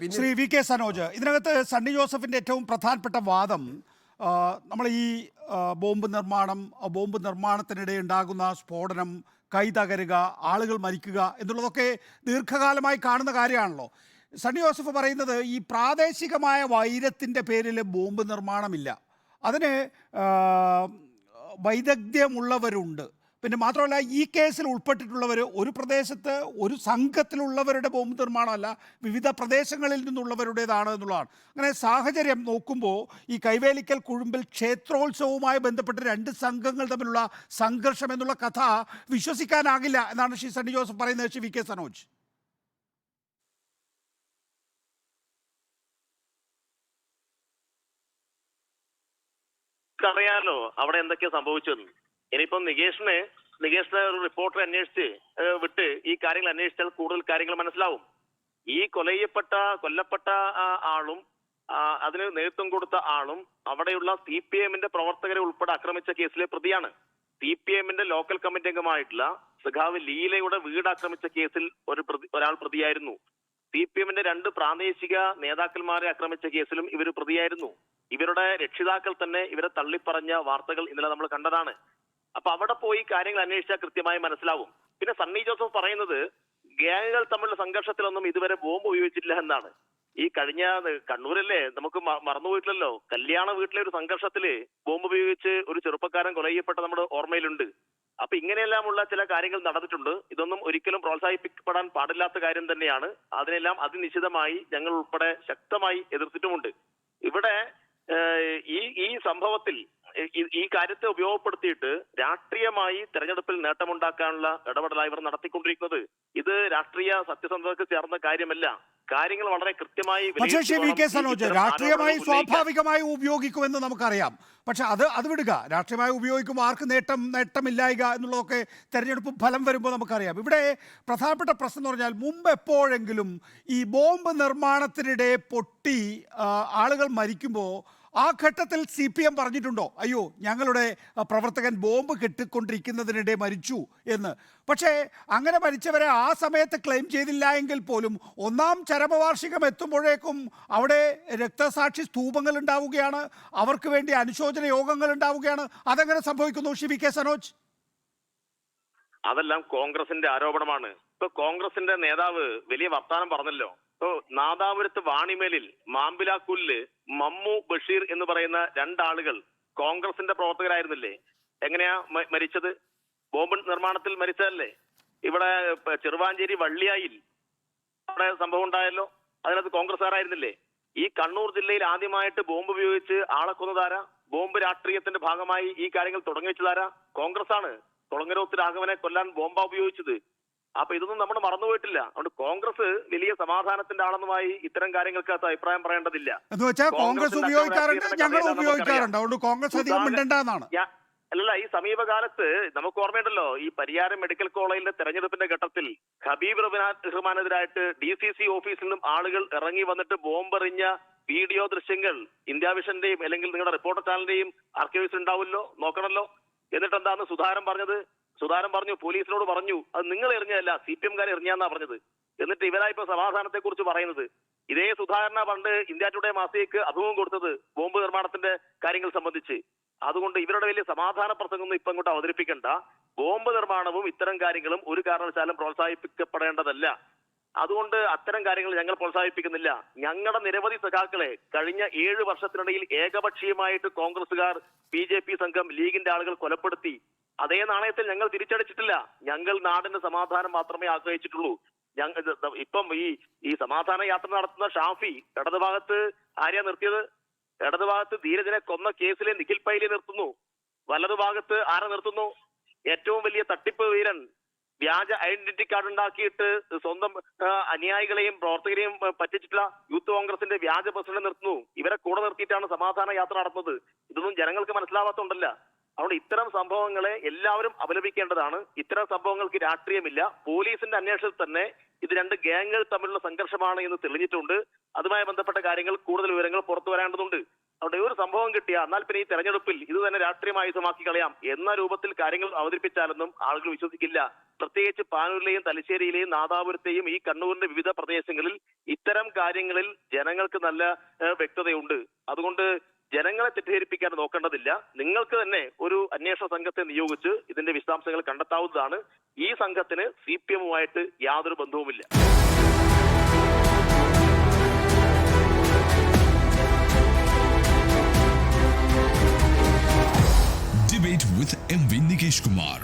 Shri V K Sanoj ഇതിനകത്ത് സണ്ണി ജോസഫിന്റെ ഏറ്റവും പ്രധാനപ്പെട്ട വാദം നമ്മൾ ഈ ബോംബ് നിർമ്മാണം ബോംബ് നിർമ്മാണത്തിനിടെ ഉണ്ടാകുന്ന സ്ഫോടനം കൈ തകരുക ആളുകൾ മരിക്കുക എന്നുള്ളതൊക്കെ ദീർഘകാലമായി കാണുന്ന കാര്യമാണല്ലോ. സണ്ണി ജോസഫ് പറയുന്നത് ഈ പ്രാദേശികമായ വൈരത്തിന്റെ പേരിൽ ബോംബ് നിർമ്മാണമില്ല. അതിന് വൈദഗ്ധ്യമുള്ളവരുണ്ട്. പിന്നെ മാത്രമല്ല ഈ കേസിൽ ഉൾപ്പെട്ടിട്ടുള്ളവർ ഒരു പ്രദേശത്ത് ഒരു സംഘത്തിലുള്ളവരുടെ ബോംബ് നിർമ്മാണമല്ല വിവിധ പ്രദേശങ്ങളിൽ നിന്നുള്ളവരുടേതാണ് എന്നുള്ളതാണ്. അങ്ങനെ സാഹചര്യം നോക്കുമ്പോൾ ഈ കൈവേലിക്കൽ കുഴുമ്പിൽ ക്ഷേത്രോത്സവവുമായി ബന്ധപ്പെട്ട് രണ്ട് സംഘങ്ങൾ തമ്മിലുള്ള സംഘർഷം എന്നുള്ള കഥ വിശ്വസിക്കാനാകില്ല എന്നാണ് ശ്രീ സണ്ണി ജോസഫ് പറയുന്നത് ശ്രീ വി കെ സനോജ്. അറിയാലോ അവിടെ എന്തൊക്കെയാ സംഭവിച്ചതെന്ന് ഇനിയിപ്പം നികേഷിന് നികേഷിനെ ഒരു റിപ്പോർട്ടർ അന്വേഷിച്ച് വിട്ട് ഈ കാര്യങ്ങൾ അന്വേഷിച്ചാൽ കൂടുതൽ കാര്യങ്ങൾ മനസ്സിലാവും. ഈ കൊലയപ്പെട്ട കൊല്ലപ്പെട്ട ആളും അതിന് നേതൃത്വം കൊടുത്ത ആളും അവിടെയുള്ള സി പി എമ്മിന്റെ പ്രവർത്തകരെ ഉൾപ്പെടെ ആക്രമിച്ച കേസിലെ പ്രതിയാണ്. സി പി എമ്മിന്റെ ലോക്കൽ കമ്മിറ്റി അംഗമായിട്ടുള്ള സഖാവ് ലീലയുടെ വീട് ആക്രമിച്ച കേസിൽ ഒരു പ്രതി ഒരാൾ പ്രതിയായിരുന്നു. സി പി എമ്മിന്റെ രണ്ട് പ്രാദേശിക നേതാക്കന്മാരെ ആക്രമിച്ച കേസിലും ഇവർ പ്രതിയായിരുന്നു. ഇവരുടെ രക്ഷിതാക്കൾ തന്നെ ഇവരെ തള്ളിപ്പറഞ്ഞ വാർത്തകൾ ഇന്നലെ നമ്മൾ കണ്ടതാണ്. അപ്പൊ അവിടെ പോയി കാര്യങ്ങൾ അന്വേഷിച്ചാൽ കൃത്യമായി മനസ്സിലാവും. പിന്നെ സണ്ണി ജോസഫ് പറയുന്നത് ഗ്യാങ്ങുകൾ തമ്മിലുള്ള സംഘർഷത്തിലൊന്നും ഇതുവരെ ബോംബ് ഉപയോഗിച്ചിട്ടില്ല എന്നാണ്. ഈ കഴിഞ്ഞ കണ്ണൂരല്ലേ നമുക്ക് മറന്നുപോയിട്ടില്ലല്ലോ കല്യാണ വീട്ടിലെ ഒരു സംഘർഷത്തിൽ ബോംബ് ഉപയോഗിച്ച് ഒരു ചെറുപ്പക്കാരൻ കൊല ചെയ്യപ്പെട്ട നമ്മുടെ ഓർമ്മയിലുണ്ട്. അപ്പൊ ഇങ്ങനെയെല്ലാമുള്ള ചില കാര്യങ്ങൾ നടന്നിട്ടുണ്ട്. ഇതൊന്നും ഒരിക്കലും പ്രോത്സാഹിപ്പിക്കപ്പെടാൻ പാടില്ലാത്ത കാര്യം തന്നെയാണ്. അതിനെല്ലാം അതിനിശ്ചിതമായി ഞങ്ങൾ ഉൾപ്പെടെ ശക്തമായി എതിർത്തിട്ടുമുണ്ട്. ഇവിടെ ഈ ഈ സംഭവത്തിൽ ഈ- കാര്യത്തെ ഉപയോഗപ്പെടുത്തിയിട്ട് രാഷ്ട്രീയമായി തെരഞ്ഞെടുപ്പിൽ നേട്ടമുണ്ടാക്കാനുള്ള ഇടപെടലാണ് ഇവർ നടത്തിക്കൊണ്ടിരിക്കുന്നത്. ഇത് രാഷ്ട്രീയ സത്യസന്ധതയ്ക്ക് ചേർന്ന കാര്യമല്ല. കാര്യങ്ങൾ വളരെ കൃത്യമായി പക്ഷേ ശ്രീ വി കെ സനോജ് രാഷ്ട്രീയമായി സ്വാഭാവികമായി ഉപയോഗിക്കുമെന്ന് നമുക്കറിയാം. പക്ഷെ അത് അത് വിടുക. രാഷ്ട്രീയമായി ഉപയോഗിക്കുമ്പോൾ ആർക്ക് നേട്ടം നേട്ടമില്ലായിക എന്നുള്ളതൊക്കെ തെരഞ്ഞെടുപ്പ് ഫലം വരുമ്പോൾ നമുക്കറിയാം. ഇവിടെ പ്രധാനപ്പെട്ട പ്രശ്നം എന്ന് പറഞ്ഞാൽ മുമ്പ് എപ്പോഴെങ്കിലും ഈ ബോംബ് നിർമ്മാണത്തിനിടെ പൊട്ടി ആളുകൾ മരിക്കുമ്പോൾ ആ ഘട്ടത്തിൽ സി പി എം പറഞ്ഞിട്ടുണ്ടോ? അയ്യോ ഞങ്ങളുടെ പ്രവർത്തകൻ ബോംബ് കെട്ടിക്കൊണ്ടിരിക്കുന്നതിനിടെ മരിച്ചു എന്ന്. പക്ഷേ അങ്ങനെ മരിച്ചവരെ ആ സമയത്ത് ക്ലെയിം ചെയ്തില്ല എങ്കിൽ പോലും ഒന്നാം ചരമവാർഷികം എത്തുമ്പോഴേക്കും അവിടെ രക്തസാക്ഷി സ്തൂപങ്ങൾ ഉണ്ടാവുകയാണ്. അവർക്ക് വേണ്ടി അനുശോചന യോഗങ്ങൾ ഉണ്ടാവുകയാണ്. അതെങ്ങനെ സംഭവിക്കുന്നു ഷി വി കെ സനോജ്? അതെല്ലാം കോൺഗ്രസിന്റെ ആരോപണമാണ്. ഇപ്പൊ കോൺഗ്രസിന്റെ നേതാവ് വലിയ വർത്താനം പറഞ്ഞല്ലോ. നാദാപുരത്ത് വാണിമേലിൽ മാമ്പിലാക്കുല്ല് മമ്മു ബഷീർ എന്ന് പറയുന്ന രണ്ടാളുകൾ കോൺഗ്രസിന്റെ പ്രവർത്തകരായിരുന്നില്ലേ? എങ്ങനെയാ മരിച്ചത്? ബോംബ് നിർമ്മാണത്തിൽ മരിച്ചതല്ലേ? ഇവിടെ ചെറുവാഞ്ചേരി വള്ളിയായിൽ അവിടെ സംഭവം ഉണ്ടായല്ലോ? അതിനകത്ത് കോൺഗ്രസ്സുകാരായിരുന്നില്ലേ? ഈ കണ്ണൂർ ജില്ലയിൽ ആദ്യമായിട്ട് ബോംബ് ഉപയോഗിച്ച് ആളെ കൊന്നതാരാ? ബോംബ് രാഷ്ട്രീയത്തിന്റെ ഭാഗമായി ഈ കാര്യങ്ങൾ തുടങ്ങി വെച്ചതാരാ? കോൺഗ്രസ് ആണ് തുളങ്ങരോത്ത് രാഘവനെ കൊല്ലാൻ ബോംബ ഉപയോഗിച്ചത്. അപ്പൊ ഇതൊന്നും നമ്മൾ മറന്നുപോയിട്ടില്ല. അതുകൊണ്ട് കോൺഗ്രസ് വലിയ സമാധാനത്തിന്റെ ആളെന്നുമായി ഇത്തരം കാര്യങ്ങൾക്കകത്ത് അഭിപ്രായം പറയേണ്ടതില്ല. എന്ന് വെച്ചാൽ കോൺഗ്രസ് കോൺഗ്രസിന്റെ ഉപയോഗിക്കാറുണ്ട് അക്രമരാഷ്ട്രീയത്തിന്റെ ഞങ്ങൾ ഉപയോഗിക്കാറുണ്ട്. അതുകൊണ്ട് കോൺഗ്രസ് അധികം ഉദാഹരണം- മിണ്ടണ്ട എന്നാണ് ഞാ- അല്ല ഈ സമീപകാലത്ത് നമുക്ക് ഓർമ്മയുണ്ടല്ലോ ഈ പരിയാരം മെഡിക്കൽ കോളേജിന്റെ തെരഞ്ഞെടുപ്പിന്റെ ഘട്ടത്തിൽ ഹബീബ് റഹ്മാനെതിരായിട്ട് ഡി സി സി ഓഫീസിൽ നിന്നും ആളുകൾ ഇറങ്ങി വന്നിട്ട് ബോംബെറിഞ്ഞ വീഡിയോ ദൃശ്യങ്ങൾ ഇന്ത്യ വിഷന്റെയും അല്ലെങ്കിൽ നിങ്ങളുടെ റിപ്പോർട്ടർ ചാനലിന്റെയും ആർക്കൈവ്സ് ഉണ്ടാവുമല്ലോ? നോക്കണല്ലോ എന്നിട്ട് എന്താണ് സുധാരം പറഞ്ഞത്? സുധാരൻ പറഞ്ഞു പോലീസിനോട് പറഞ്ഞു അത് നിങ്ങൾ എറിഞ്ഞതല്ല സി പി എംകാർ എറിഞ്ഞാന്നാ പറഞ്ഞത്. എന്നിട്ട് ഇവരാ ഇപ്പൊ സമാധാനത്തെ കുറിച്ച് പറയുന്നത്. ഇതേ സുധാരണ പണ്ട് ഇന്ത്യ ടുഡേ മാസികക്ക് അഭിമുഖം കൊടുത്തത് ബോംബ് നിർമ്മാണത്തിന്റെ കാര്യങ്ങൾ സംബന്ധിച്ച്. അതുകൊണ്ട് ഇവരുടെ വലിയ സമാധാന പ്രസംഗമൊന്നും ഇപ്പൊ ഇങ്ങോട്ട് അവതരിപ്പിക്കണ്ട. ബോംബ് നിർമ്മാണവും ഇത്തരം കാര്യങ്ങളും ഒരു കാരണവശാലും പ്രോത്സാഹിപ്പിക്കപ്പെടേണ്ടതല്ല. അതുകൊണ്ട് അത്തരം കാര്യങ്ങൾ ഞങ്ങൾ പ്രോത്സാഹിപ്പിക്കുന്നില്ല. ഞങ്ങളുടെ നിരവധി സഖാക്കളെ കഴിഞ്ഞ ഏഴ് വർഷത്തിനിടയിൽ ഏകപക്ഷീയമായിട്ട് കോൺഗ്രസുകാർ ബി ജെ പി സംഘം ലീഗിന്റെ ആളുകൾ കൊലപ്പെടുത്തി. അതേ നാണയത്തിൽ ഞങ്ങൾ തിരിച്ചടിച്ചിട്ടില്ല. ഞങ്ങൾ നാടിന്റെ സമാധാനം മാത്രമേ ആഗ്രഹിച്ചിട്ടുള്ളൂ. ഞങ്ങൾ ഇപ്പം ഈ ഈ സമാധാന യാത്ര നടത്തുന്ന ഷാഫി ഇടതുഭാഗത്ത് ആരെയാ നിർത്തിയത്? ഇടതുഭാഗത്ത് ധീരജനെ കൊന്ന കേസിലെ നിഖിൽ പൈലി നിർത്തുന്നു. വലതുഭാഗത്ത് ആരെ നിർത്തുന്നു? ഏറ്റവും വലിയ തട്ടിപ്പ് വീരൻ വ്യാജ ഐഡന്റിറ്റി കാർഡ് ഉണ്ടാക്കിയിട്ട് സ്വന്തം അനുയായികളെയും പ്രവർത്തകരെയും പറ്റിച്ചിട്ടുള്ള യൂത്ത് കോൺഗ്രസിന്റെ വ്യാജ പ്രസിഡന്റ് നിർത്തുന്നു. ഇവരെ കൂടെ നിർത്തിയിട്ടാണ് സമാധാന യാത്ര നടത്തുന്നത് ഇതൊന്നും ജനങ്ങൾക്ക് മനസ്സിലാവാത്തോണ്ടല്ല. അതുകൊണ്ട് ഇത്തരം സംഭവങ്ങളെ എല്ലാവരും അപലപിക്കേണ്ടതാണ്. ഇത്തരം സംഭവങ്ങൾക്ക് രാഷ്ട്രീയമില്ല. പോലീസിന്റെ അന്വേഷണത്തിൽ തന്നെ ഇത് രണ്ട് ഗ്യാങ്ങുകൾ തമ്മിലുള്ള സംഘർഷമാണ് എന്ന് തെളിഞ്ഞിട്ടുണ്ട്. അതുമായി ബന്ധപ്പെട്ട കാര്യങ്ങൾ കൂടുതൽ വിവരങ്ങൾ പുറത്തു വരേണ്ടതുണ്ട്. അവിടെ ഒരു സംഭവം കിട്ടിയ എന്നാൽ പിന്നെ ഈ തെരഞ്ഞെടുപ്പിൽ ഇത് തന്നെ രാഷ്ട്രീയമായുധമാക്കി കളയാം. എന്ന രൂപത്തിൽ കാര്യങ്ങൾ അവതരിപ്പിച്ചാലൊന്നും ആളുകൾ വിശ്വസിക്കില്ല. പ്രത്യേകിച്ച് പാനൂരിലെയും തലശ്ശേരിയിലെയും നാദാപുരത്തെയും ഈ കണ്ണൂരിന്റെ വിവിധ പ്രദേശങ്ങളിൽ ഇത്തരം കാര്യങ്ങളിൽ ജനങ്ങൾക്ക് നല്ല വ്യക്തതയുണ്ട്. അതുകൊണ്ട് ജനങ്ങളെ തെറ്റിദ്ധരിപ്പിക്കാൻ നോക്കേണ്ടതില്ല. നിങ്ങൾക്ക് തന്നെ ഒരു അന്വേഷണ സംഘത്തെ നിയോഗിച്ച് ഇതിന്റെ വിശദാംശങ്ങൾ കണ്ടെത്താവുന്നതാണ്. ഈ സംഘത്തിന് സി പി എമ്മുമായിട്ട് യാതൊരു ബന്ധവുമില്ല. With MV Nikesh Kumar.